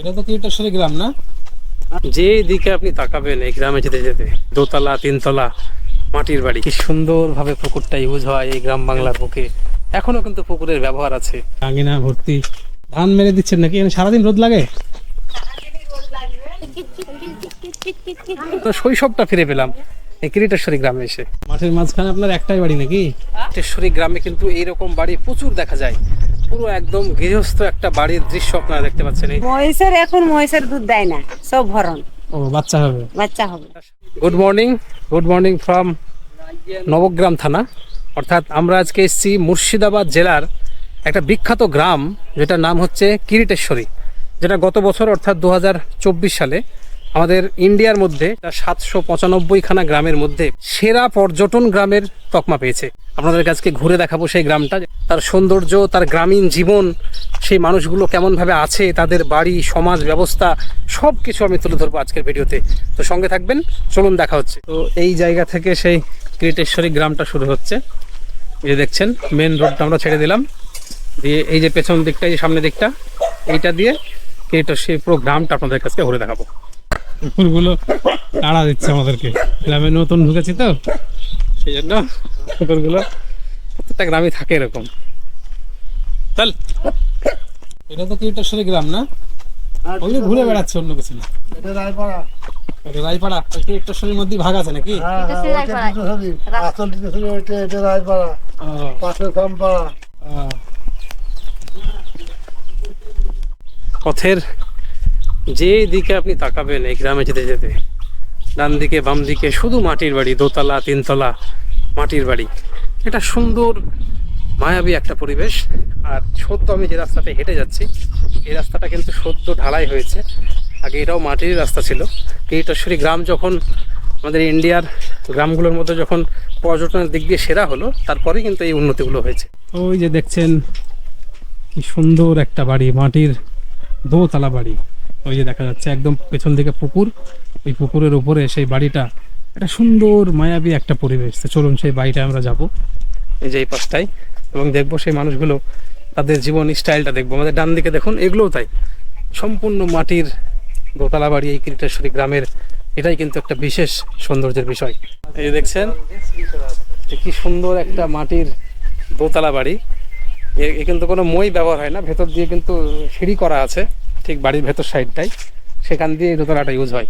এটা তো কিরটেশ্বরী গ্রাম না? যে দিকে আপনি তাকাবেন এই গ্রামে যেতে যেতে দোতলা তিনতলা মাটির বাড়ি কি সুন্দর ভাবে পুকুরটা ইউজ হয় এই গ্রাম বাংলার বুকে। এখনও কিন্তু পুকুরের ব্যবহার আছে। আঙিনা ভর্তি। ধান মেরে দিচ্ছেন নাকি? সারাদিন রোদ লাগে? তো শৈশবটা ফিরে পেলাম এই কিরিটেশ্বরী গ্রামে এসে। মাঠের মাঝখানে আপনার একটাই বাড়ি নাকি? কিরিটেশ্বরী গ্রামে কিন্তু এইরকম বাড়ি প্রচুর দেখা যায়। পুরো একদম গৃহস্থ একটা বাড়ির দৃশ্য আপনারা দেখতে পাচ্ছেন এই মহিষের এখন মহিষের দুধ দেয় না সব ভরণ। ও বাচ্চা হবে। বাচ্চা হবে। Good morning good morning from Nabagram থানা। অর্থাৎ আমরা আজকে এসেছি মুর্শিদাবাদ জেলার একটা বিখ্যাত গ্রাম যেটার নাম হচ্ছে কিরিটেশ্বরী যেটা গত বছর অর্থাৎ দু হাজার চব্বিশ সালে আমাদের ইন্ডিয়ার মধ্যে সাতশো পঁচানব্বইখানা গ্রামের মধ্যে সেরা পর্যটন গ্রামের তকমা পেয়েছে। আপনাদের আজকে ঘুরে দেখাবো সেই গ্রামটা, তার সৌন্দর্য, তার গ্রামীণ জীবন, সেই মানুষগুলো কেমনভাবে আছে, তাদের বাড়ি, সমাজ, ব্যবস্থা সব কিছু আমি তুলে ধরবো আজকের ভিডিওতে। তো সঙ্গে থাকবেন, চলুন দেখা হচ্ছে। তো এই জায়গা থেকে সেই কিরিটেশ্বরী গ্রামটা শুরু হচ্ছে। এই যে দেখছেন মেন রোডটা আমরা ছেড়ে দিলাম। দিয়ে এই যে পেছন দিকটা, এই যে সামনের দিকটা, এইটা দিয়ে কিরিটেশ্বরী পুরো গ্রামটা আপনাদের কাছে ঘুরে দেখাবো। কুকুরগুলো তাড়া দিচ্ছে আমাদেরকে। গ্রামে নতুন ঢুকেছি তো সেই জন্য কুকুরগুলো প্রত্যেকটা গ্রামে থাকে এরকম। চল। এটা তো কিরটেশ্বরী গ্রাম না? ওগুলো ঘুরে বেড়াচ্ছে অন্য কিছু না? এটা রায়পাড়া। এটা ভাগ আছে নাকি? হ্যাঁ হ্যাঁ এটা খামপাড়া। পথের যে দিকে আপনি তাকাবেন এই গ্রামে যেতে যেতে, ডান দিকে, বাম দিকে, শুধু মাটির বাড়ি, দোতলা, তিনতলা, মাটির বাড়ি। এটা সুন্দর, মায়াবী একটা পরিবেশ। আর সদ্য আমি যে রাস্তাতে হেঁটে যাচ্ছি, এই রাস্তাটা কিন্তু সদ্য ঢালাই হয়েছে। আগে এটাও মাটির রাস্তা ছিল। কিরিটেশ্বরী গ্রাম যখন আমাদের ইন্ডিয়ার গ্রামগুলোর মধ্যে যখন পর্যটনের দিক দিয়ে সেরা হলো, তারপরেই কিন্তু এই উন্নতিগুলো হয়েছে। ওই যে দেখছেন, কি সুন্দর একটা বাড়ি, মাটির দোতলা বাড়ি। ওই যে দেখা যাচ্ছে একদম পেছন দিকে পুকুর, ওই পুকুরের উপরে সেই বাড়িটা, একটা সুন্দর মায়াবী একটা পরিবেশ। তো চলুন সেই বাড়িটা আমরা যাব। এই যে এই পাশটায়, এবং দেখব সেই মানুষগুলো, তাদের জীবন স্টাইলটা দেখব। আমাদের ডান দিকে দেখুন, এগুলোও তাই। সম্পূর্ণ মাটির দোতলা বাড়ি এই কিরিটেশ্বরী গ্রামের, এটাই কিন্তু একটা বিশেষ সৌন্দর্যের বিষয়। এই দেখছেন কি সুন্দর একটা মাটির দোতলা বাড়ি। এ কিন্তু কোনো মই ব্যবহার হয় না, ভেতর দিয়ে কিন্তু সিঁড়ি করা আছে। ঠিক বাড়ির ভেতর সাইডটাই সেখান দিয়ে এই দোতলাটা ইউজ হয়।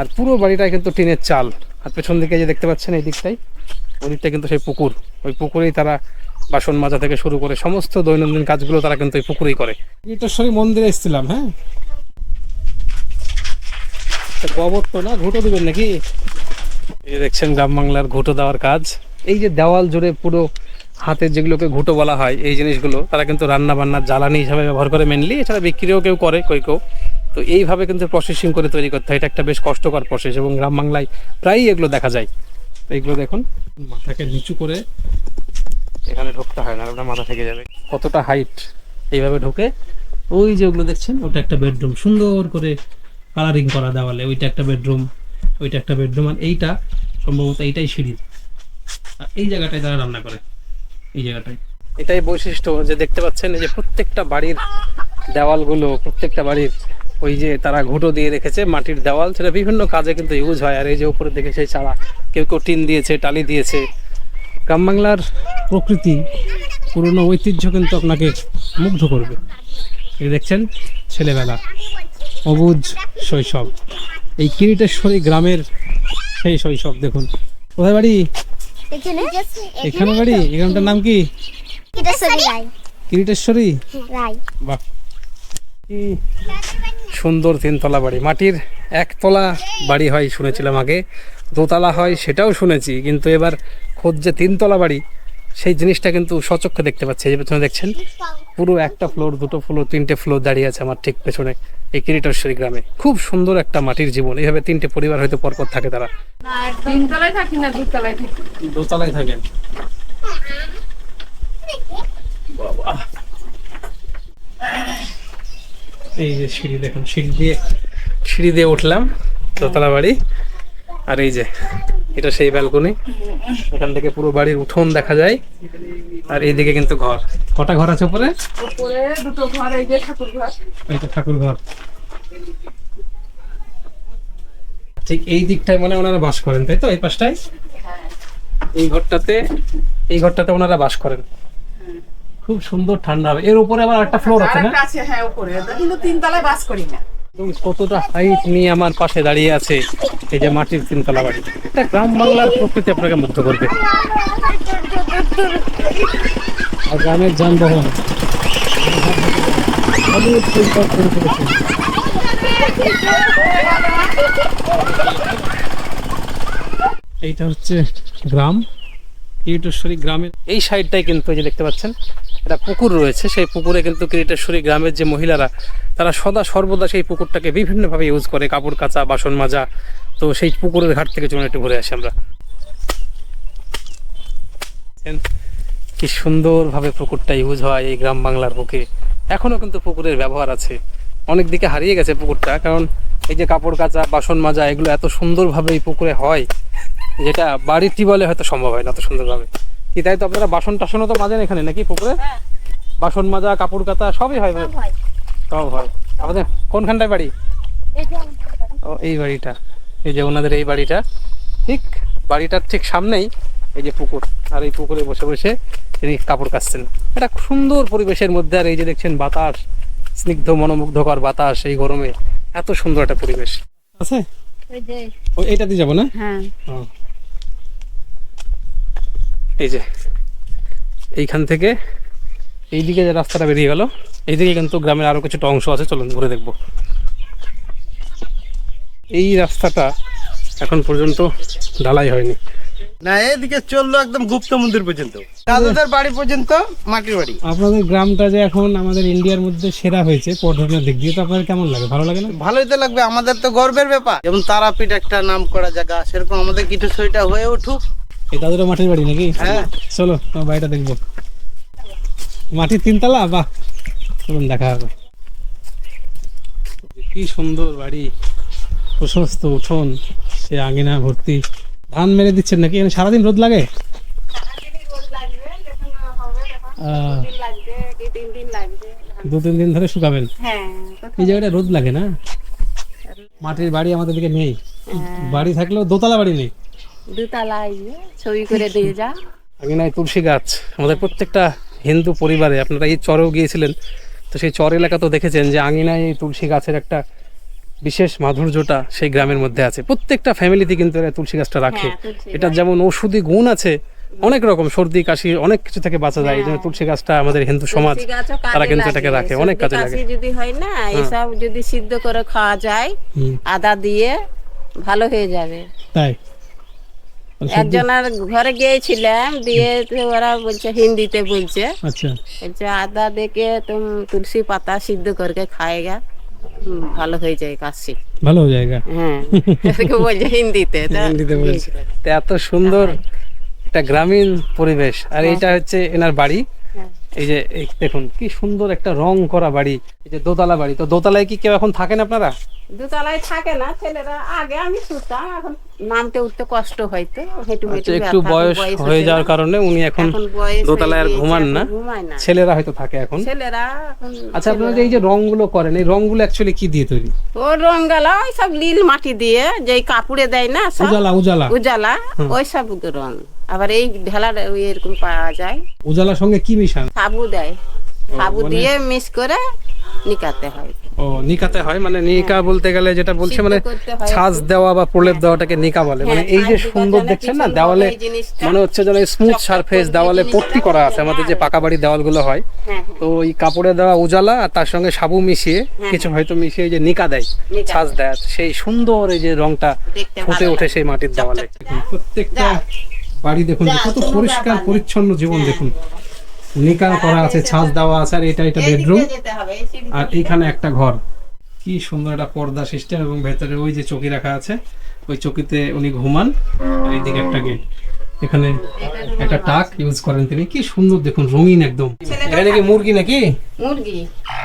আর পুরো বাড়িটা কিন্তু টিনের চাল। আর পেছন দিকে যে দেখতে পাচ্ছেন এই দিকটাই ওই দিকটা কিন্তু সেই পুকুর। ওই পুকুরেই তারা বাসন মাজা থেকে শুরু করে সমস্ত দৈনন্দিন কাজগুলো তারা কিন্তু এই পুকুরেই করে। কিরটেশ্বরী মন্দিরে এসেছিলাম হ্যাঁ? তা গোবর তো না ঘুটো দেবেন নাকি? এই দেখছেন গ্রাম বাংলার ঘুটো দেওয়ার কাজ। এই যে দেওয়াল জুড়ে পুরো হাতের যেগুলোকে ঘুটো বলা হয় এই জিনিসগুলো তারা কিন্তু রান্না বান্নার জ্বালানি হিসাবে ব্যবহার করে মেনলি এছাড়া বিক্রিও কেউ করে কই কেউ। তো এইভাবে কিন্তু প্রসেসিং করে তৈরি করতে হয়। এটা একটা বেশ কষ্টকর প্রসেস এবং গ্রাম বাংলায় প্রায়ই এগুলো দেখা যায়। তো এইগুলো দেখুন। মাথাকে নিচু করে এখানে ঢুকতে হয় না ওটা মাথা থেকে যাবে। কতটা হাইট এইভাবে ঢুকে। ওই যে ওগুলো দেখছেন? ওটা একটা বেডরুম সুন্দর করে কালারিং করা দেওয়ালে। ওইটা একটা বেডরুম ওইটা একটা বেডরুম আর এইটা সম্ভবত এইটাই সিঁড়ি। আর এই জায়গাটায় তারা রান্না করে। এই এটাই বৈশিষ্ট্য যে দেখতে পাচ্ছেন এই যে প্রত্যেকটা বাড়ির দেওয়ালগুলো, প্রত্যেকটা বাড়ির ওই যে তারা ঘুটো দিয়ে রেখেছে, মাটির দেওয়াল সেটা বিভিন্ন কাজে কিন্তু ইউজ হয়। আর এই যে উপরে দেখে সেই চালা কেউ কেউ টিন দিয়েছে, টালি দিয়েছে। গ্রাম বাংলার প্রকৃতি, পুরনো ঐতিহ্য কিন্তু আপনাকে মুগ্ধ করবে। এই দেখছেন ছেলেবেলা, অবুজ শৈশব। এই কিরিটেশ্বরী গ্রামের সেই শৈশব, দেখুন। কোথায় বাড়ি? এখানে এখানে বাড়ি? এখানটার নাম কি? কিরিটেশ্বরী? বাহ। কি সুন্দর তিনতলা বাড়ি। মাটির একতলা বাড়ি হয় শুনেছিলাম আগে। দোতলা হয় সেটাও শুনেছি। কিন্তু এবার খোঁজ যে তিনতলা বাড়ি সেই জিনিসটা কিন্তু সচক্ষে দেখতে পাচ্ছি। এই যে পেছনে দেখছেন পুরো একটা ফ্লোর দুটো ফ্লোর তিনটে ফ্লোর দাঁড়িয়ে আছে আমার ঠিক পেছনে এই কিরিটেশ্বরী গ্রামে। খুব সুন্দর একটা মাটির জীবন। এইভাবে তিনটে পরিবার হয়তো পরপর থাকে তারা। তিনতলায় থাকি না দুতলায় থাকি? দোতলায় থাকেন। এই যে সিঁড়ি দেখুন সিঁড়ি দিয়ে সিঁড়ি দিয়ে উঠলাম দোতলা বাড়ি। আর এই যে এটা সেই ব্যালকনি এখান থেকে পুরো বাড়ির উঠোন দেখা যায়। আর এইদিকে কিন্তু ঘর। কটা ঘর আছে উপরে? উপরে দুটো ঘর এই যে ঠাকুর ঘর। তো ঠাকুর ঘর। ঠিক এই দিকটায় মানে ওনারা বাস করেন তাই তো? এই পাশটায়? এই ঘরটাতে এই ঘরটাতে ওনারা বাস করেন। খুব সুন্দর ঠান্ডা হবে। এর উপরে আবার একটা ফ্লোর আছে না? আছে হ্যাঁ উপরে। কিন্তু তিন তলায় বাস করি না। কতটা হাইট নিয়ে আমার পাশে দাঁড়িয়ে আছে। এই যে মাটির তিনতলা বাড়ি। এটা গ্রাম বাংলার প্রকৃতি আপনাকে মুগ্ধ করবে। আর গ্রামের যানবাহন। এইটা হচ্ছে গ্রাম। কিরিটেশ্বরী গ্রামের এই সাইডটাই কিন্তু যে দেখতে পাচ্ছেন, একটা পুকুর রয়েছে। সেই পুকুরে কিন্তু কিরিটেশ্বরী গ্রামের যে মহিলারা, তারা সদা সর্বদা সেই পুকুরটাকে বিভিন্নভাবে ইউজ করে। কাপড় কাচা, বাসন মাজা তো সেই পুকুরের ঘাট থেকে চলুন একটু ঘুরে আসি আমরা। কি সুন্দরভাবে পুকুরটা ইউজ হয় এই গ্রাম বাংলার বুকে। এখনও কিন্তু পুকুরের ব্যবহার আছে। অনেক দিকে হারিয়ে গেছে পুকুরটা কারণ এই যে কাপড় কাচা বাসন মাজা এগুলো এত সুন্দরভাবে এই পুকুরে হয় যেটা বাড়ির টিউবওয়েলে হয়তো সম্ভব হয় না অত সুন্দরভাবে। কি তাই তো আপনারা বাসন টাসনও তো মাজেন এখানে নাকি পুকুরে? বাসন মাজা কাপড় কাচা সবই হয় সব হয়। আমাদের কোনখানটায় বাড়ি। ও এই বাড়িটা। এই যে ওনাদের এই বাড়িটা ঠিক বাড়িটার ঠিক সামনেই এই যে পুকুর। আর এই পুকুরে বসে বসে তিনি কাপড় কাচছেন। এটা সুন্দর পরিবেশের মধ্যে আর এই যে দেখছেন বাতাস স্নিগ্ধ মনোমুগ্ধকর বাতাস এই গরমে এত সুন্দর একটা পরিবেশ। আছে? এইটাতে যাব না? হ্যাঁ। এই যে এইখান থেকে এইদিকে যে রাস্তাটা বেরিয়ে গেল এইদিকে কিন্তু গ্রামের আরও কিছুটা অংশ আছে চলুন ঘুরে দেখব। এই রাস্তাটা এখন পর্যন্ত ঢালাই হয়নি। না এদিকে চলল একদম গুপ্ত মন্দির পর্যন্ত। দাদুদের বাড়ি পর্যন্ত মাটির বাড়ি। আপনাদের গ্রামটা যে এখন আমাদের ইন্ডিয়ার মধ্যে সেরা হয়েছে পর্যটনের দিক দিয়ে তো আপনাদের কেমন লাগে? ভালো লাগে না? ভালোই তো লাগবে আমাদের তো গর্বের ব্যাপার। যেমন তারাপীঠ একটা নাম করা জায়গা সেরকম আমাদের কিটুসইটা হয়ে উঠুক। এই দাদুরা মাটির বাড়ি নাকি? হ্যাঁ। চলো তোমার বাড়িটা দেখব। মাটির তিনতলা? বাহ চলুন দেখা হবে। কি সুন্দর বাড়ি। প্রশস্ত উঠোন সে আঙিনা ভর্তি। ধান মেরে দিচ্ছেন নাকি? এখানে সারাদিন রোদ লাগে? দু তিন দিন ধরে শুকাবেন। হ্যাঁ এই জায়গাটা রোদ লাগে না? মাটির বাড়ি আমাদের দিকে নেই। বাড়ি থাকলেও দোতলা বাড়ি নেই। ছবি করে দিয়ে যা। আঙিনায় তুলসী গাছ। আমাদের প্রত্যেকটা হিন্দু পরিবারে আপনারা এই চরেও গিয়েছিলেন তো সেই চর এলাকা তো দেখেছেন যে আঙিনায় এই তুলসী গাছের একটা বিশেষ মাধুর্যটা সেই গ্রামের মধ্যে আছে। প্রত্যেকটা ফ্যামিলিতে কিন্তু এরা তুলসী গাছটা রাখে। হ্যাঁ, এটার যেমন ঔষধি গুণ আছে অনেক রকম সর্দি কাশি অনেক কিছু থেকে বাঁচা যায়। এই জন্য তুলসী গাছটা আমাদের হিন্দু সমাজ তারা কিন্তু এটাকে রাখে অনেক কাজে লাগে। যদি হয় না এসব যদি সিদ্ধ করে খাওয়া যায় আদা দিয়ে ভালো হয়ে যাবে। তাই? একজনের ঘরে গিয়েছিলাম দিয়ে ওরা বলছে হিন্দিতে বলছে। আচ্ছা। বলছে আদা দেখে তুম তুলসী পাতা সিদ্ধ করকে খাएगा হুম, ভালো হয়ে যায় কাশি। ভালো জায়গা হ্যাঁ বলছে হিন্দিতে হিন্দিতে বলছে। তো এত সুন্দর একটা গ্রামীণ পরিবেশ। আর এটা হচ্ছে এনার বাড়ি। হ্যাঁ। এই যে দেখুন কি সুন্দর একটা রং করা বাড়ি এই যে দোতলা বাড়ি। তো দোতলায় কি কেউ এখন থাকেন আপনারা? দুতলায় থাকে না ছেলেরা আগে আমি শুতাম এখন নামতে উঠতে কষ্ট হয়তো হেঁটু আচ্ছা হেঁটু একটু বয়স হয়ে যাওয়ার কারণে উনি এখন দোতলায় আর ঘুমান না। ছেলেরা হয়তো থাকে এখন। ছেলেরা আচ্ছা আপনারা যে এই যে রংগুলো করেন এই রংগুলো অ্যাকচুয়ালি কি দিয়ে তৈরি? ও রঙ্গালা ওই সব লীল মাটি দিয়ে যে কাপড়ে দেয় না উজালা উজালা। উজালা ওই সব রং। আবার এই ঢেলা এরকম পাওয়া যায়। উজালার সঙ্গে কি মিশান? সাবু দেয়। সাবু মানে- দিয়ে মিক্স করে নিকাতে হয়। ও নিকাতে হয়? মানে নিকা বলতে গেলে যেটা বলছে মানে হয়। ছাঁচ দেওয়া বা প্রলেপ দেওয়াটাকে নিকা বলে। মানে হ্যাঁ, এই যে সুন্দর দেখছেন না দেওয়ালে এই। মনে হচ্ছে যেন স্মুথ সারফেস দেওয়ালে। পট্টি করা আছে আমাদের যে পাকা বাড়ি দেওয়ালগুলো হয়। হ্যাঁ তো ওই কাপড়ে দেওয়া উজালা আর তার সঙ্গে সাবু মিশিয়ে কিছু হয়তো মিশিয়ে এই যে নিকা দেয় ছাঁচ দেয়। সেই সুন্দর এই যে রংটা ফুটে ওঠে সেই মাটির দেওয়ালে। প্রত্যেকটা বাড়ি দেখুন কত পরিষ্কার পরিচ্ছন্ন জীবন দেখুন। নিকাল করা আছে ছাঁচ দেওয়া আছে আর এটা এটা বেডরুম। আর এখানে একটা ঘর। কি সুন্দর একটা পর্দা সিস্টেম এবং ভেতরে ওই যে চকি রাখা আছে ওই চকিতে উনি ঘুমান এইদিকে একটা গেট। এখানে একটা টাক ইউজ করেন তিনি। কি সুন্দর দেখুন রঙিন একদম। এখানে কি মুরগি নাকি? মুরগি।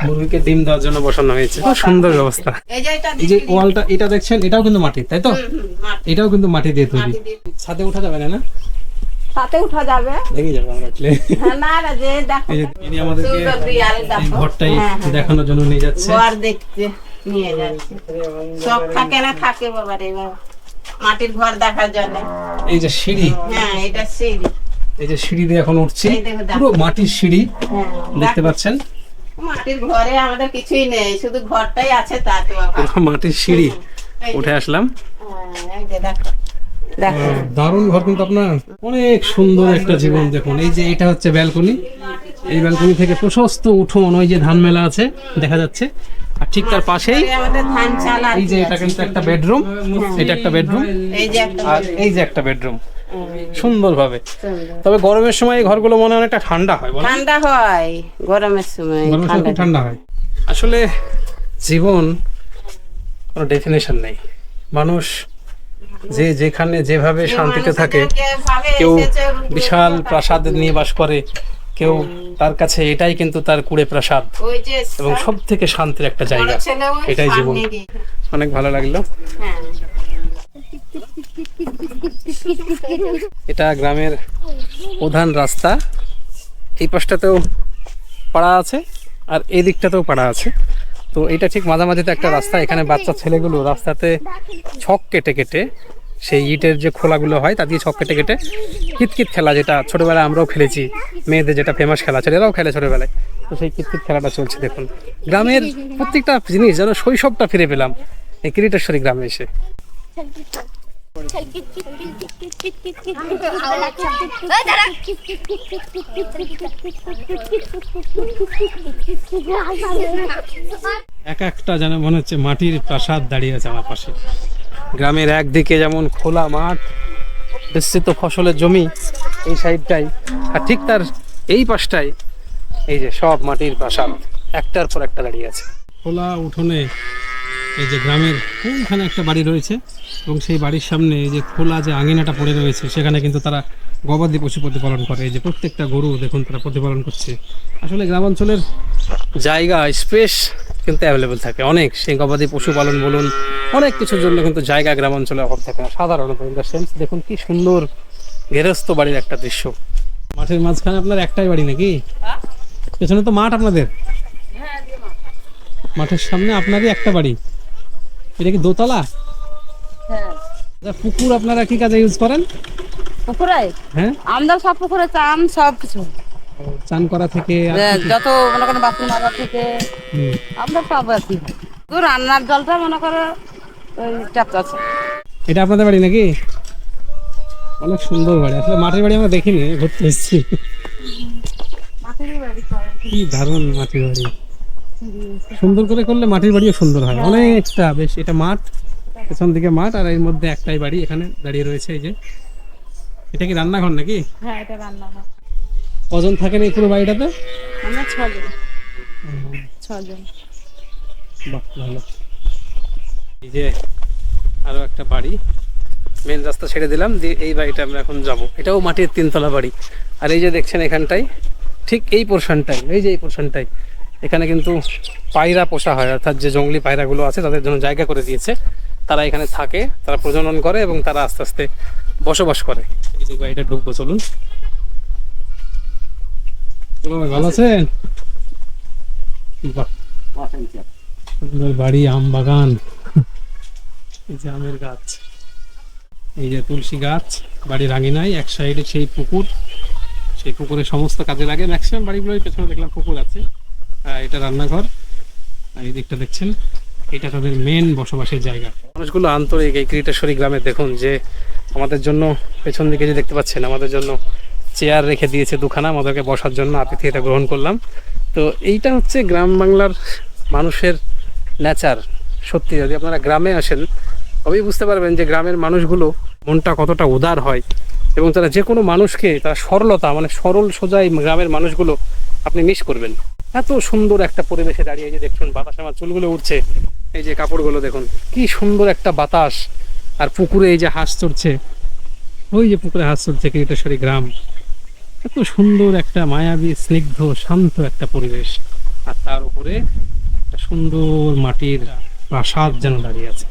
মুরগিকে ডিম দেওয়ার জন্য বসানো হয়েছে। খুব সুন্দর ব্যবস্থা। এই যে এটা এই যে ওয়ালটা এটা দেখছেন এটাও কিন্তু মাটি তাই তো? এটাও কিন্তু মাটি দিয়ে তৈরি। ছাদে ওঠা যাবে না না? তাতে উঠা যাবে। দেখে যাব আমরা আসলে। হ্যাঁ, না না যে দেখো। এই যে ইনি আমাদেরকে এই দেখো। ঘরটাই হ্যাঁ, হ্যাঁ। দেখানোর জন্য নিয়ে যাচ্ছে। ঘর দেখতে নিয়ে যাচ্ছে। সব থাকে না থাকে বাবা রে বাবা। মাটির ঘর দেখার জন্য। এই যে সিঁড়ি। হ্যাঁ এটা সিঁড়ি। এই যে সিঁড়ি দিয়ে এখন উঠছি। পুরো মাটির সিঁড়ি। হ্যাঁ দেখতে পাচ্ছেন? মাটির ঘরে আমাদের কিছুই নেই শুধু ঘরটাই আছে তাতে বাবা মাটির সিঁড়ি। উঠে আসলাম। হ্যাঁ, এই যে দেখো। দেখো। দারুণ ঘর কিন্তু আপনার। অনেক সুন্দর একটা জীবন দেখুন। এই যে এটা হচ্ছে ব্যালকনি। এই ব্যালকনি থেকে প্রশস্ত উঠোন ওই যে ধান মেলা আছে দেখা যাচ্ছে। আর ঠিক তার পাশেই এই যে এটা কিন্তু একটা বেডরুম এটা একটা বেডরুম এই যে একটা আর এই যে একটা বেডরুম সুন্দর ভাবে তবে গরমের সময় এই ঘরগুলো মনে হয় অনেকটা ঠান্ডা হয় ঠান্ডা হয় গরমের সময় ঠান্ডা হয়। আসলে জীবন কোনো ডেফিনেশন নেই। মানুষ যে যেখানে যেভাবে শান্তিতে থাকে কেউ বিশাল প্রাসাদ নিয়ে বাস করে কেউ তার কাছে এটাই কিন্তু তার কুড়ে প্রাসাদ। এবং সব থেকে শান্তির একটা জায়গা। এটাই জীবন। অনেক ভালো লাগল। হ্যাঁ। এটা গ্রামের প্রধান রাস্তা। এই পাশটাতেও পাড়া আছে আর এই দিকটাতেও পাড়া আছে। তো এটা ঠিক মাঝামাঝিতে একটা রাস্তা। এখানে বাচ্চা ছেলেগুলো রাস্তাতে ছক কেটে কেটে সেই ইটের যে খোলাগুলো হয় তা দিয়ে ছক কেটে কেটে কিতকিত খেলা যেটা ছোটোবেলায় আমরাও খেলেছি, মেয়েদের যেটা ফেমাস খেলা ছেলেরাও খেলে ছোটোবেলায়। তো সেই কিতকিত খেলাটা চলছে, দেখুন। গ্রামের প্রত্যেকটা জিনিস যেন শৈশবটা ফিরে পেলাম, এই কিরিটেশ্বরী গ্রামে এসে। এক একটা যেন মনে হচ্ছে মাটির প্রাসাদ দাঁড়িয়ে আছে আমার পাশে। গ্রামের একদিকে যেমন খোলা মাঠ বিস্তৃত ফসলের জমি এই সাইডটাই। আর ঠিক তার এই পাশটাই এই যে সব মাটির প্রাসাদ, একটার পর একটা দাঁড়িয়ে আছে। খোলা উঠোনে এই যে গ্রামের ওইখানে একটা বাড়ি রয়েছে এবং সেই বাড়ির সামনে এই যে খোলা যে আঙিনাটা পড়ে রয়েছে, সেখানে কিন্তু তারা গবাদি পশু প্রতিপালন করে। এই যে প্রত্যেকটা গরু দেখুন তারা প্রতিপালন করছে। আসলে গ্রামাঞ্চলের জায়গা, স্পেস কিন্তু অ্যাভেলেবেল থাকে। অনেক সেই গবাদি পশুপালন বলুন অনেক কিছুর জন্য কিন্তু জায়গা গ্রামাঞ্চলে অভাব থাকে না। সাধারণত দ্য সেন্স দেখুন কি সুন্দর গেরস্ত বাড়ির একটা দৃশ্য। মাঠের মাঝখানে আপনার একটাই বাড়ি নাকি? পেছনে তো মাঠ আপনাদের? মাঠের সামনে আপনারই একটা বাড়ি। এটা কি দোতলা? আচ্ছা, পুকুর আপনারা কি কাজে ইউজ করেন? পুকুরে হ্যাঁ। আমরা সব পুকুরে চান সব কিছু। চান করা থেকে? যত মনে করেন বাথরুম মাজা থেকে আমরা সব আর কি তো রান্নার জলটা মনে করো ওই ট্যাপ আছে। এটা আপনাদের বাড়ি নাকি? অনেক সুন্দর বাড়ি। আসলে মাটির বাড়ি আমরা দেখিনি ঘুরতে এসেছি। কি দারুণ মাটির বাড়ি। সুন্দর করে করলে মাটির বাড়িও সুন্দর হয়। অনেকটা বেশ এটা মাঠ পেছন দিকে মাঠ আর এর মধ্যে একটাই বাড়ি এখানে দাঁড়িয়ে রয়েছে এই যে। এটা কি রান্নাঘর নাকি? হ্যাঁ এটা রান্না কজন থাকেন এই পুরো বাড়িটাতে? আমরা ছজন। ছজন। বাহ ভালো। এই যে আরও একটা বাড়ি মেন রাস্তা ছেড়ে দিলাম দিয়ে এই বাড়িটা আমরা এখন যাব। এটাও মাটির তিনতলা বাড়ি। আর এই যে দেখছেন এখানটাই ঠিক এই পোর্শনটাই এই যে এই পোর্শনটাই এখানে কিন্তু পায়রা পোষা হয় অর্থাৎ যে জঙ্গলি পায়রাগুলো আছে তাদের জন্য জায়গা করে দিয়েছে। তারা এখানে থাকে তারা প্রজনন করে এবং তারা আস্তে আস্তে বসবাস করে। এই যে বাড়িটা ঢুকবো চলুন। ভালো আছেন? সুন্দর বাড়ি আম বাগান। এই যে আমের গাছ। এই যে তুলসী গাছ, বাড়ির আঙিনায়, এক সাইডে সেই পুকুর। সেই পুকুরে সমস্ত কাজে লাগে। ম্যাক্সিমাম বাড়িগুলোর পেছনে দেখলাম পুকুর আছে। এটা রান্নাঘর। আর এই দিকটা দেখছেন, এটা তাদের মেন বসবাসের জায়গা। মানুষগুলো আন্তরিক এই ক্রিটেশ্বরী গ্রামে দেখুন যে আমাদের জন্য পেছন দিকে যে দেখতে পাচ্ছেন, আমাদের জন্য চেয়ার রেখে দিয়েছে দুখানা, আমাদেরকে বসার জন্য আতিথি এটা গ্রহণ করলাম। তো এইটা হচ্ছে গ্রাম বাংলার মানুষের নেচার সত্যি। যদি আপনারা গ্রামে আসেন, তবেই বুঝতে পারবেন যে গ্রামের মানুষগুলো মনটা কতটা উদার হয়। এবং তারা যে কোনো মানুষকে, তারা সরলতা মানে সরল সোজাই গ্রামের মানুষগুলো আপনি মিস করবেন। এত সুন্দর একটা পরিবেশে দাঁড়িয়ে যে দেখুন, বাতাস আমার চুলগুলো উঠছে এই যে কাপড়গুলো দেখুন, কি সুন্দর একটা বাতাস। আর পুকুরে এই যে হাঁস চড়ছে, ওই যে পুকুরে হাঁস চড়ছে কিরিটেশ্বরী গ্রাম। এত সুন্দর একটা মায়াবী স্নিগ্ধ শান্ত একটা পরিবেশ। আর তার উপরে একটা সুন্দর মাটির প্রাসাদ যেন দাঁড়িয়ে আছে।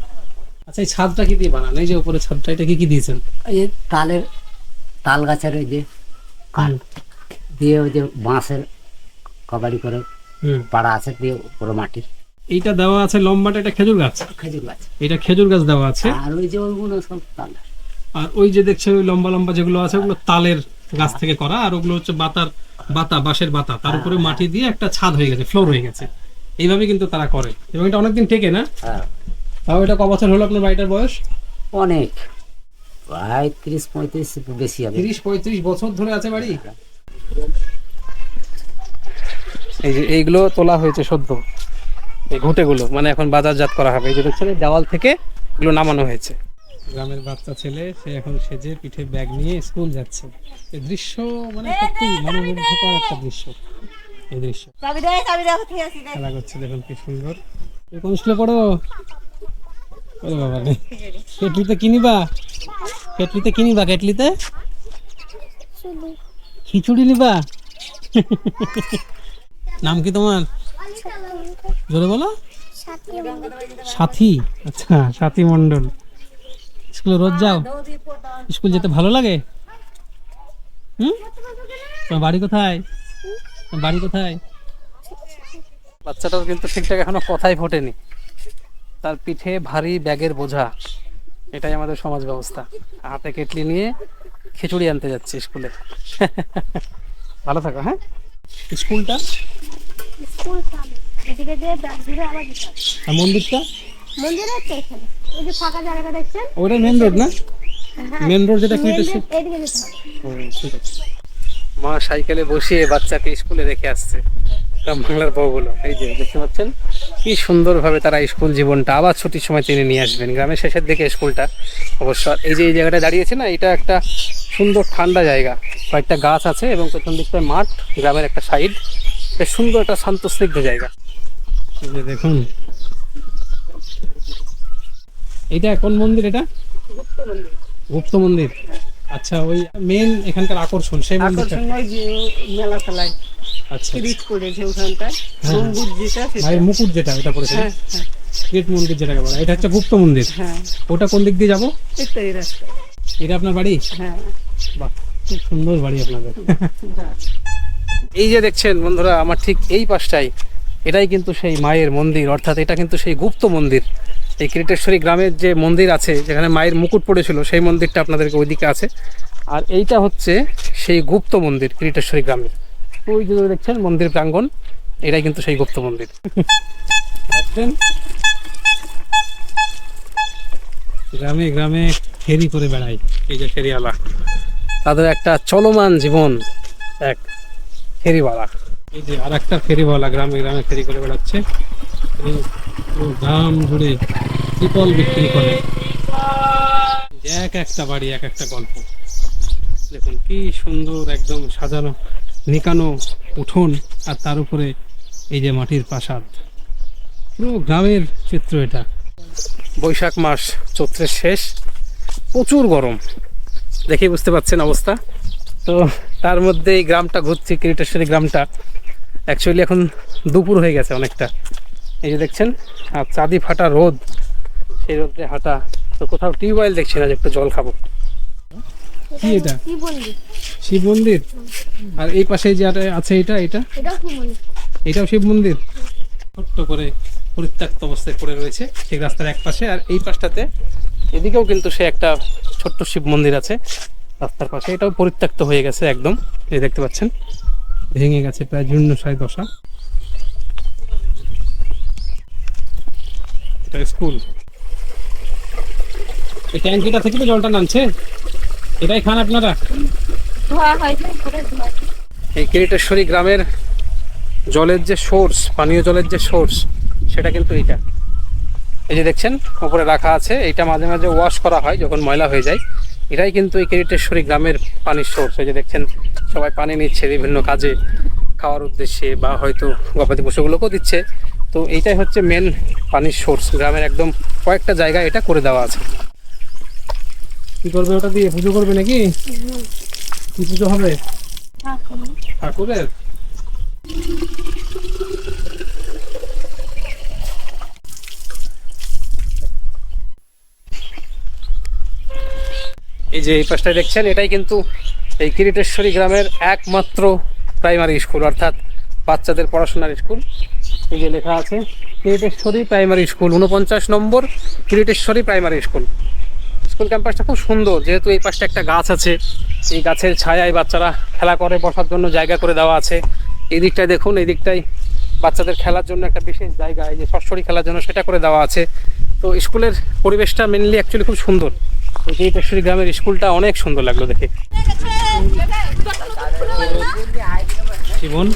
আচ্ছা এই ছাদটা কি দিয়ে বানানো? এই যে উপরে ছাদটা এটা কি কি দিয়েছেন? এই তালের তাল গাছের ওই যে কাঠ দিয়ে ওই যে বাঁশের কবাড়ি করে পাড়া আছে দিয়ে উপরে মাটির এইটা দেওয়া আছে লম্বাটা এটা খেজুর গাছ? খেজুর গাছ। এটা খেজুর গাছ দেওয়া আছে? আর ওই যে ওইগুলো সব তাল। আর ওই যে দেখছেন ওই লম্বা লম্বা যেগুলো আছে ওগুলো তালের গাছ থেকে করা আর ওগুলো হচ্ছে বাতার বাতা বাঁশের বাতা। তার উপরে মাটি দিয়ে একটা ছাদ হয়ে গেছে ফ্লোর হয়ে গেছে। এইভাবে কিন্তু তারা করে। এবং এটা অনেকদিন টেকে না? হ্যাঁ। তাও এটা ক বছর হলো আপনার বাড়িটার বয়স? অনেক। প্রায় তিরিশ পঁয়ত্রিশ বেশি হবে। তিরিশ পঁয়ত্রিশ বছর ধরে আছে বাড়ি? এই যে এইগুলো তোলা হয়েছে সদ্য। এই ঘুঁটেগুলো মানে এখন বাজারজাত করা হবে। এই যে দেখছেন দেওয়াল থেকে এগুলো নামানো হয়েছে। গ্রামের বাচ্চা ছেলে সে এখন সেজে পিঠে ব্যাগ নিয়ে স্কুল যাচ্ছে। এই দৃশ্য মানে সত্যি মনোমুগ্ধকর একটা দৃশ্য। এই দৃশ্য। খেলা করছে দেখুন কি সুন্দর। কোন স্কুলে পড়ো? ওরে বাবা রে। কেটলিতে কিনিবা কেটলিতে কিনিবা কেটলিতে? খিচুড়ি নিবা? নাম কি তোমার? জোরে বলো। সাথী। আচ্ছা সাথী মন্ডল স্কুলে রোজ যাও? স্কুল যেতে ভালো লাগে? হুম? তোমার বাড়ি কোথায়? বাড়ি কোথায়? বাচ্চাটার কিন্তু ঠিকঠাক এখনও কথাই ফোটেনি। তার পিঠে ভারী ব্যাগের বোঝা। এটাই আমাদের সমাজ ব্যবস্থা। হাতে কেটলি নিয়ে খিচুড়ি আনতে যাচ্ছে স্কুলে। ভালো থাকো হ্যাঁ? স্কুলটা? মন্দিরটা? মন্দির আছে এখানে। ওই যে ফাঁকা জায়গাটা দেখছেন? ওটা মেন রোড না? মেন রোড যেটা রোড এদিকে যেতে হবে। ঠিক আছে। মা সাইকেলে বসিয়ে বাচ্চাকে স্কুলে রেখে আসছে। বাংলার বউগুলো। এই যে দেখতে পাচ্ছেন? কি সুন্দরভাবে তারা স্কুল জীবনটা আবার ছুটির সময় টেনে নিয়ে আসবেন। গ্রামের শেষের দিকে স্কুলটা অবশ্য। এই যে এই জায়গাটা দাঁড়িয়েছে না এটা একটা সুন্দর ঠান্ডা জায়গা। কয়েকটা গাছ আছে এবং পেছন দিকটায় মাঠ গ্রামের একটা সাইড। বেশ সুন্দর একটা শান্ত স্নিগ্ধ জায়গা যে দেখুন। এটা কোন মন্দির এটা? গুপ্ত মন্দির। আচ্ছা ওই মেন এখানকার আকর্ষণ সেই মন্দিরটা। মেলা ফেলায় আচ্ছা করেছে ওখানটায় হ্যাঁ। গম্বুজ যেটা ভাইয়ের মুকুট যেটা ওটা পড়েছে। হ্যাঁ হ্যাঁ। গেট মন্দির যেটাকে বলা এটা হচ্ছে গুপ্ত মন্দির। হ্যাঁ। ওটা কোন দিক দিয়ে যাব? এই এই রাস্তা এটা আপনার বাড়ি? হ্যাঁ। বাহ খুব সুন্দর বাড়ি আপনাদের। এই যে দেখছেন বন্ধুরা আমার ঠিক এই পাশটাই। এটাই কিন্তু সেই মায়ের মন্দির অর্থাৎ এটা কিন্তু সেই গুপ্ত মন্দির। এই কিরিটেশ্বরী গ্রামের যে মন্দির আছে, যেখানে মায়ের মুকুট পড়েছিল, সেই মন্দিরটা আপনাদেরকে ওইদিকে আছে। আর এইটা হচ্ছে সেই গুপ্ত মন্দির, কিরিটেশ্বরী গ্রামের। ওই যে দেখছেন, মন্দির প্রাঙ্গণ, এটাই কিন্তু সেই গুপ্ত মন্দির। গ্রামে গ্রামে ফেরি করে বেড়ায়, এই যে ফেরিওয়ালা। তাদের একটা চলমান জীবন, এক ফেরিওয়ালা। এই যে আর একটা ফেরিওয়ালা গ্রামে গ্রামে ফেরি করে বেড়াচ্ছে। গ্রাম জুড়ে ত্রিপল বিক্রি করে। এক একটা বাড়ি, এক একটা গল্প। দেখুন, কি সুন্দর একদম সাজানো নিকানো উঠোন আর তার উপরে এই যে মাটির প্রাসাদ। পুরো গ্রামের চিত্র এটা। বৈশাখ মাস চৈত্রের শেষ। প্রচুর গরম। দেখে বুঝতে পারছেন অবস্থা। তো তার মধ্যে এই গ্রামটা ঘুরছি, কিরিটেশ্বরী গ্রামটা। অ্যাকচুয়ালি এখন দুপুর হয়ে গেছে অনেকটা। এই যে দেখছেন আর চাঁদি ফাটা রোদ সেই রোদে হাঁটা। তো কোথাও টিউবওয়েল দেখছি না যে একটু জল খাব। কি এটা? শিব মন্দির আর এই পাশে যে আছে এটা এটা? এটাও কি মন্দির এটাও শিব মন্দির ছোট্ট করে পরিত্যক্ত অবস্থায় পড়ে রয়েছে ঠিক রাস্তার এক পাশে। আর এই পাশটাতে এদিকেও কিন্তু সে একটা ছোট্ট শিব মন্দির আছে রাস্তার পাশে। এটাও পরিত্যক্ত হয়ে গেছে একদম এই দেখতে পাচ্ছেন। ভেঙে গেছে প্রায় জীর্ণশায় দশা এটা স্কুল। এই ট্যাঙ্কিটা থেকে তো জলটা নামছে। এটাই খান আপনারা। এই কিরিটেশ্বরী গ্রামের জলের যে সোর্স পানীয় জলের যে সোর্স সেটা কিন্তু এইটা। এই যে দেখছেন উপরে রাখা আছে। এটা মাঝে মাঝে ওয়াশ করা হয় যখন ময়লা হয়ে যায়। এটাই কিন্তু এই কিরিটেশ্বরী গ্রামের পানির সোর্স। এই যে দেখছেন সবাই পানি নিচ্ছে বিভিন্ন কাজে। খাওয়ার উদ্দেশ্যে বা হয়তো গবাদি পশুগুলোকেও দিচ্ছে। তো এইটাই হচ্ছে মেন পানির সোর্স গ্রামের একদম কয়েকটা জায়গায় এটা করে দেওয়া আছে। কি করবে ওটা দিয়ে? পুজো করবে নাকি? কি পুজো হবে? ঠাকুরের? এই যে এই পাশটা দেখছেন এটাই কিন্তু এই কিরিটেশ্বরী গ্রামের একমাত্র প্রাইমারি স্কুল অর্থাৎ বাচ্চাদের পড়াশোনার স্কুল এই যে লেখা আছে কিরিটেশ্বরী প্রাইমারি স্কুল উনপঞ্চাশ নম্বর কিরিটেশ্বরী প্রাইমারি স্কুল স্কুল ক্যাম্পাসটা খুব সুন্দর যেহেতু এই পাশটা একটা গাছ আছে এই গাছের ছায়ায় বাচ্চারা খেলা করে বসার জন্য জায়গা করে দেওয়া আছে এই দিকটায় দেখুন এই দিকটায় বাচ্চাদের খেলার জন্য একটা বিশেষ জায়গা এই যে সরসরি খেলার জন্য সেটা করে দেওয়া আছে তো স্কুলের পরিবেশটা মেনলি অ্যাকচুয়ালি খুব সুন্দর এই যে পেশ্বরী গ্রামের স্কুলটা অনেক সুন্দর লাগল দেখে জীবন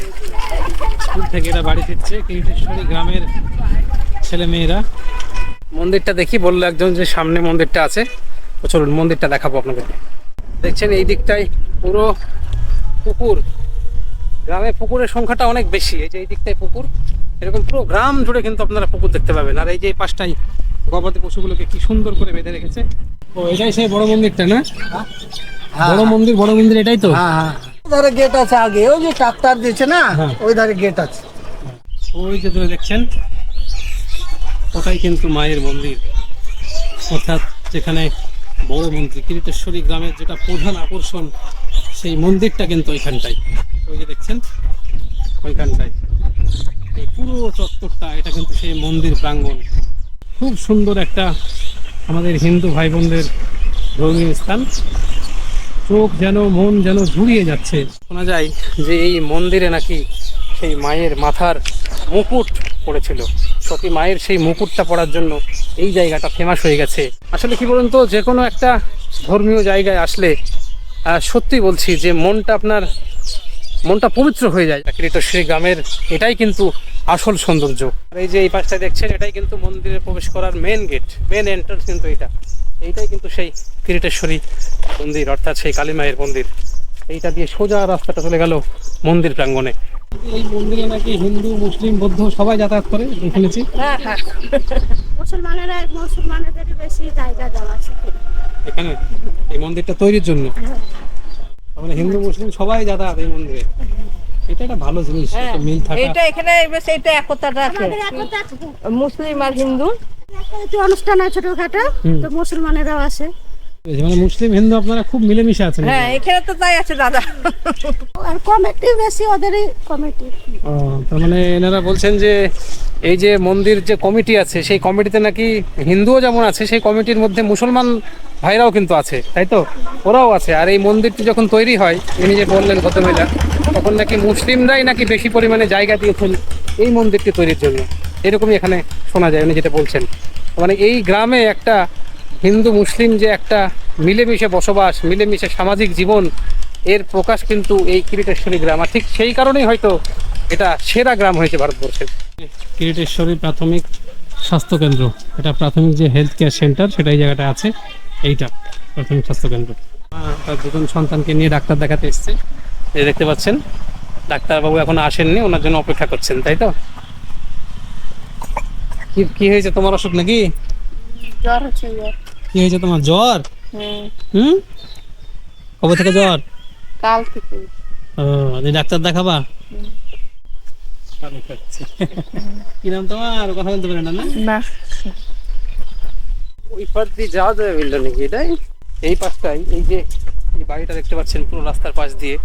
স্কুল থেকে এরা বাড়ি ফিরছে কিরিটেশ্বরী গ্রামের ছেলে মেয়েরা। মন্দিরটা দেখি বলল একজন যে সামনে মন্দিরটা আছে। তো চলুন মন্দিরটা দেখাবো আপনাদের। দেখছেন এই দিকটাই পুরো পুকুর। গ্রামে পুকুরের সংখ্যাটা অনেক বেশি। এই যে এই দিকটায় পুকুর এরকম পুরো গ্রাম জুড়ে কিন্তু আপনারা পুকুর দেখতে পাবেন। আর এই যে পাশটাই গবাদি পশুগুলোকে কি সুন্দর করে বেঁধে রেখেছে। ও এটাই সেই বড় মন্দিরটা না? বড় মন্দির বড় মন্দির এটাই তো? হ্যাঁ হ্যাঁ। ধারে গেট আছে আগে। ওই যে ট্রাক্টর দিয়েছে না? হ্যাঁ। ওই ধারে গেট আছে। ওই যে দূরে দেখছেন ওটাই কিন্তু মায়ের মন্দির। অর্থাৎ যেখানে বড় মন্দির কিরিটেশ্বরী গ্রামের যেটা প্রধান আকর্ষণ সেই মন্দিরটা কিন্তু ওইখানটাই। ওই যে দেখছেন ওইখানটায় এই পুরো চত্বরটা এটা কিন্তু সেই মন্দির প্রাঙ্গণ। খুব সুন্দর একটা আমাদের হিন্দু ভাই বোনদের ধর্মীয় স্থান। চোখ যেন, মন যেন জুড়িয়ে যাচ্ছে। শোনা যায় যে এই মন্দিরে নাকি সেই মায়ের মাথার মুকুট পড়েছিল। সতী মায়ের সেই মুকুটটা পড়ার জন্য এই জায়গাটা ফেমাস হয়ে গেছে। আসলে কি বলুন তো, যে কোনো একটা ধর্মীয় জায়গায় আসলে সত্যি বলছি যে মনটা আপনার, মনটা পবিত্র হয়ে যায়। কিরিটশ্বরী গ্রামের এটাই কিন্তু আসল সৌন্দর্য। এই যে এই পাশটা দেখছেন, এটাই কিন্তু মন্দিরে প্রবেশ করার মেন গেট মেন এন্ট্রান্স কিন্তু এটা। এইটাই কিন্তু সেই কিরিটেশ্বরী মন্দির অর্থাৎ সেই কালী মায়ের মন্দির। এইটা দিয়ে সোজা রাস্তাটা চলে গেল মন্দির প্রাঙ্গণে। এই মন্দিরে নাকি হিন্দু মুসলিম বৌদ্ধ সবাই যাতায়াত করে শুনেছি। হ্যাঁ হ্যাঁ। মুসলমানেরা মুসলমানেদেরই বেশি জায়গা দেওয়া আছে। এখানে? এই মন্দিরটা তৈরির জন্য? মানে হিন্দু মুসলিম সবাই যাতায়াত এই মন্দিরে? এটা একটা ভালো জিনিস মিল থাকা। এইটা এখানে বেশ এটা একতাটা আছে আছে। মুসলিম আর হিন্দু। একটা অনুষ্ঠান হয় ছোটখাটো তো মুসলমানেরাও আসে। মানে মুসলিম হিন্দু আপনারা খুব মিলেমিশে আছেন হ্যাঁ এখানে তো তাই আছে দাদা। আর কমিটি বেশি ওদেরই কমিটি। ও, তার মানে এনারা বলছেন যে এই যে মন্দির যে কমিটি আছে, সেই কমিটিতে নাকি হিন্দুও যেমন আছে, সেই কমিটির মধ্যে মুসলমান ভাইরাও কিন্তু আছে, তাই তো? ওরাও আছে। আর এই মন্দিরটি যখন তৈরি হয় ইনি যে বললেন ভদ্রমহিলা তখন নাকি মুসলিমরাই নাকি বেশি পরিমাণে জায়গা দিয়েছেন এই মন্দিরটি তৈরির জন্য। এরকমই এখানে শোনা যায়, উনি যেটা বলছেন। মানে এই গ্রামে একটা হিন্দু মুসলিম যে একটা মিলেমিশে বসবাস, মিলেমিশে সামাজিক জীবন, এর প্রকাশ কিন্তু এই কিরিটেশ্বরী গ্রাম। আর ঠিক সেই কারণেই হয়তো এটা সেরা গ্রাম হয়েছে ভারতবর্ষের। কিরিটেশ্বরী প্রাথমিক স্বাস্থ্য কেন্দ্র এটা প্রাথমিক যে হেলথ কেয়ার সেন্টার সেটা এই জায়গাটা আছে। এইটা প্রাথমিক স্বাস্থ্য কেন্দ্র তার দুজন সন্তানকে নিয়ে ডাক্তার দেখাতে এসছে। এই দেখতে পাচ্ছেন ডাক্তারবাবু এখন আসেননি ওনার জন্য অপেক্ষা করছেন তাই তো? কি কি হয়েছে তোমার অসুখ নাকি? জ্বর হচ্ছে কি হয়েছে তোমার জ্বর? হুম। কবে থেকে জ্বর? কাল থেকে। ও ডাক্তার দেখাবা? কি নাম তোমার? কথা বলতে না না? ওই পাশ দিয়ে যাওয়া যাবে বিল্ডার নাকি? এটাই এই পাশটাই এই যে এই বাড়িটা দেখতে পাচ্ছেন পুরো রাস্তার পাশ দিয়ে।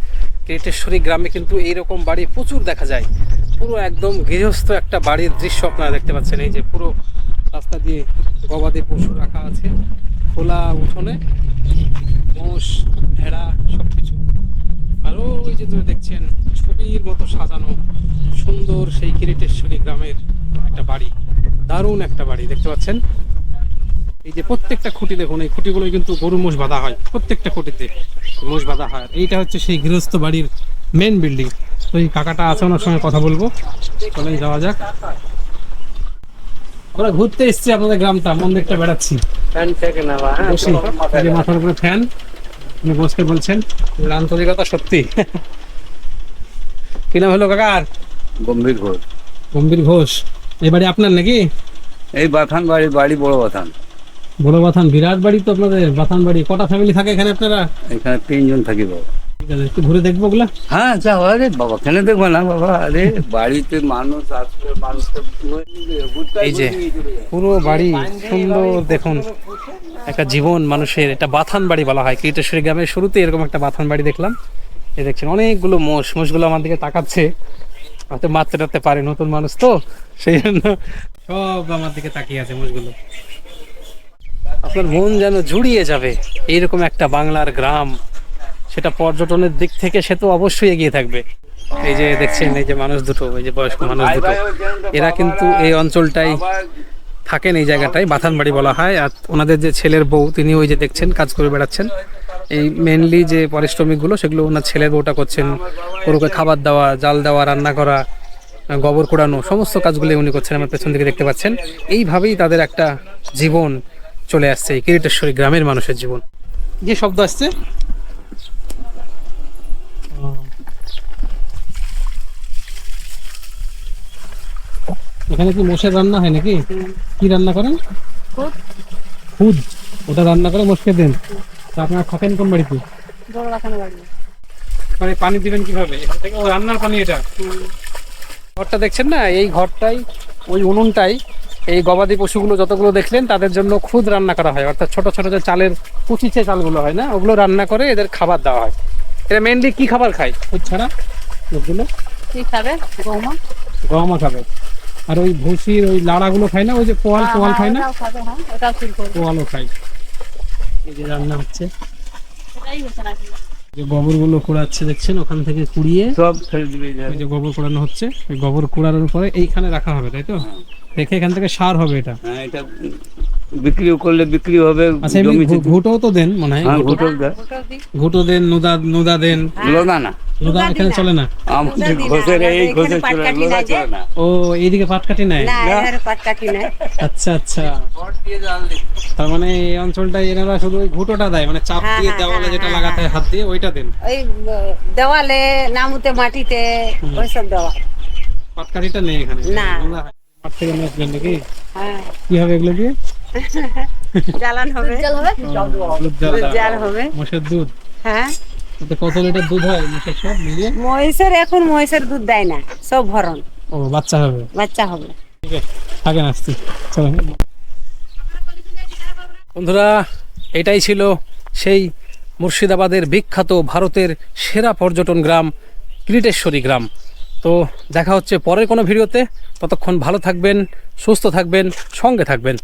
গ্রামে কিন্তু এইরকম বাড়ি প্রচুর দেখা যায়। পুরো একদম গৃহস্থ একটা বাড়ির দৃশ্য আপনারা দেখতে পাচ্ছেন। এই যে পুরো রাস্তা দিয়ে গবাদি পশু রাখা আছে। খোলা উঠোনে মোষ ভেড়া সব কিছু আরও ওই যে দূরে দেখছেন ছবির মতো সাজানো সুন্দর সেই কিরিটেশ্বরী গ্রামের একটা বাড়ি দারুণ একটা বাড়ি দেখতে পাচ্ছেন? এই যে প্রত্যেকটা খুঁটি দেখুন এই খুঁটিগুলো কিন্তু গরু মোষ বাঁধা হয় প্রত্যেকটা খুঁটিতে মোষ বাঁধা হয়। এইটা হচ্ছে সেই গৃহস্থ বাড়ির মেন বিল্ডিং তো এই কাকাটা আছে ওনার সঙ্গে কথা বলব। চলেন যাওয়া যাক। আমরা ঘুরতে এসেছি আপনাদের গ্রামটা মন্দিরটা বেড়াচ্ছি। এই যে মাথার উপরে ফ্যান উনি বসতে বলছেন। এর আন্তরিকতা সত্যি। কি নাম হলো কাকার? গম্ভীর ঘোষ। গম্ভীর ঘোষ। এই বাড়ি আপনার নাকি? এই বাথান বাড়ি বাড়ি বড় বাথান। বড় বাথান বিরাট বাড়ি তো আপনাদের বাথান বাড়ি। কটা ফ্যামিলি থাকে এখানে আপনারা? এখানে তিনজন থাকি বাবা ঠিক আছে একটু ঘুরে দেখব ওগুলা? হ্যাঁ যাও আরে বাবা কেন দেখব না বাবা? আরে বাড়িতে মানুষ আসবে মানুষকে এই যে পুরো বাড়ি সুন্দর দেখুন একটা জীবন মানুষের এটা বাথান বাড়ি বলা হয় কীটেশ্বরী গ্রামের শুরুতে এরকম একটা বাথান বাড়ি দেখলাম। এই দেখছেন অনেকগুলো মোষ মোষগুলো আমার দিকে তাকাচ্ছে। হয়তো মারতে টারতে পারে নতুন মানুষ তো সেই জন্য সব আমার দিকে তাকিয়ে আছে মোষগুলো। আপনার মন যেন জুড়িয়ে যাবে এইরকম একটা বাংলার গ্রাম। সেটা পর্যটনের দিক থেকে সে তো অবশ্যই এগিয়ে থাকবে। এই যে দেখছেন, এই যে মানুষ দুটো, এই যে বয়স্ক মানুষ দুটো। এরা কিন্তু এই অঞ্চলটাই থাকেন, এই জায়গাটায়, বাথানবাড়ি বলা হয়। আর ওনাদের যে ছেলের বউ, তিনি ওই যে দেখছেন, কাজ করে বেড়াচ্ছেন। এই মেনলি যে পারিশ্রমিকগুলো, সেগুলো ওনার ছেলের বউটা করছেন। গরুকে খাবার দেওয়া, জাল দেওয়া, রান্না করা, গোবর কুড়ানো, সমস্ত কাজগুলো উনি করছেন, আমার পেছন দিকে দেখতে পাচ্ছেন। এইভাবেই তাদের একটা জীবন চলে আসছে, এই কিরিটেশ্বরী গ্রামের মানুষের জীবন। যে শব্দ আসছে? এখানে কি মোষের রান্না হয় নাকি? কি রান্না করেন? খুদ। ওটা রান্না করে মোষকে দেন। তা আপনারা থাকেন কোন বাড়িতে? মানে পানি দিবেন কীভাবে? এখান থেকে ও রান্নার পানি এটা। ঘরটা দেখছেন না? এই ঘরটাই ওই উনুনটাই এই গবাদি পশুগুলো যতগুলো দেখলেন তাদের জন্য খুদ রান্না করা হয়। অর্থাৎ ছোট ছোট যে চালের কুচিচে চালগুলো হয় না ওগুলো রান্না করে এদের খাবার দেওয়া হয়। এরা মেনলি কি খাবার খায়? খুদ ছাড়া লোকগুলো? কি খাবে? গৌমা? গহমা খাবে। আর ওই ভুসির ওই লাড়াগুলো খায় না ওই যে পোয়াল পোয়াল খায় না? হ্যাঁ পোয়ালও খাই এই যে রান্না হচ্ছে। এটাই হচ্ছে নাকি যে গোবরগুলো কুড়াচ্ছে দেখছেন? ওখান থেকে কুড়িয়ে সব ফেলে দিবে ওই যে গোবর কুড়ানো হচ্ছে। ওই গোবর কুড়ানোর পরে এইখানে রাখা হবে তাই তো? রেখে এখান থেকে সার হবে এটা। হ্যাঁ এটা বিক্রি করলে বিক্রি হবে আচ্ছা এমনি জমিতে তো দেন মনে হয়। হ্যাঁ ঘুঁটো- ঘুটক দেয়। দেন নুদা নুদা দেন। লোদা না নুদা এখানে চলে না? আমাদের ঘষের এই ঘষে চলে লোদা চলে না। ও এইদিকে পাট কাটি নেয় পাটকাঠি নেই আচ্ছা আচ্ছা। তার মানে এই অঞ্চলটা এনারা শুধু ওই ঘুঁটোটা দেয় মানে চাপ দিয়ে দেওয়ালে যেটা লাগাতে হাত দিয়ে ওইটা দেন? ওই দেওয়ালে নামুতে মাটিতে ওইসব দেওয়া। পাটকাঠিটা নেই এখানে? না। মাঠ থেকে নিয়ে আসলেন নাকি? হ্যাঁ। কি হবে এগুলো দিয়ে? জ্বালান হবে। জ্বালা। জাল হবে। মোষের দুধ? হ্যাঁ। কত লিটার দুধ হয়? মোষের সব মিলিয়ে? মহিষের এখন মহিষের দুধ দেয় না সব ভরণ। ও বাচ্চা হবে? বাচ্চা হবে। ঠিক আছে থাকেন আসছি। চলো বন্ধুরা এটাই ছিল সেই মুর্শিদাবাদের বিখ্যাত ভারতের সেরা পর্যটন গ্রাম কিরিটেশ্বরী গ্রাম। তো দেখা হচ্ছে পরের কোনো ভিডিওতে। ততক্ষণ ভালো থাকবেন সুস্থ থাকবেন সঙ্গে থাকবেন।